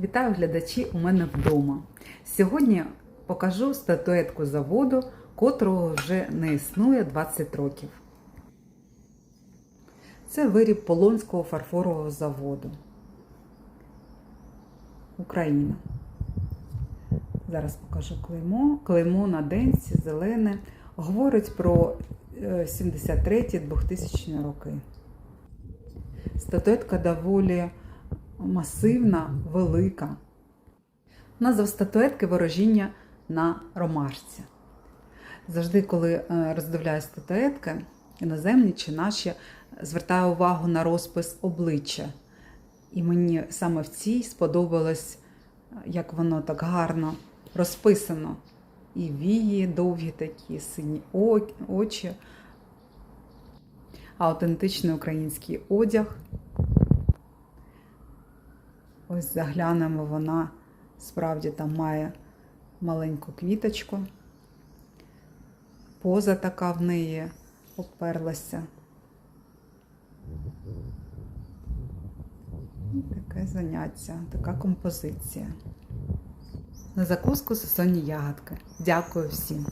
Вітаю глядачі у мене вдома. Сьогодні покажу статуетку заводу, котрого вже не існує 20 років. Це виріб Полонського фарфорового заводу. Україна. Зараз покажу клеймо. Клеймо на денці, зелене. Говорить про 73-2000 роки. Статуетка доволі масивна, велика. Назва статуетки ворожіння на ромашці. Завжди, коли е, роздивляюсь статуетки, іноземні чи наші, звертаю увагу на розпис обличчя. І мені саме в цій сподобалось, як воно так гарно розписано. І вії довгі такі, сині очі, аутентичний український одяг. Ось заглянемо, вона справді там має маленьку квіточку. Поза така в неї обперлася. І таке заняття, така композиція. На закуску сосонні ягодки. Дякую всім.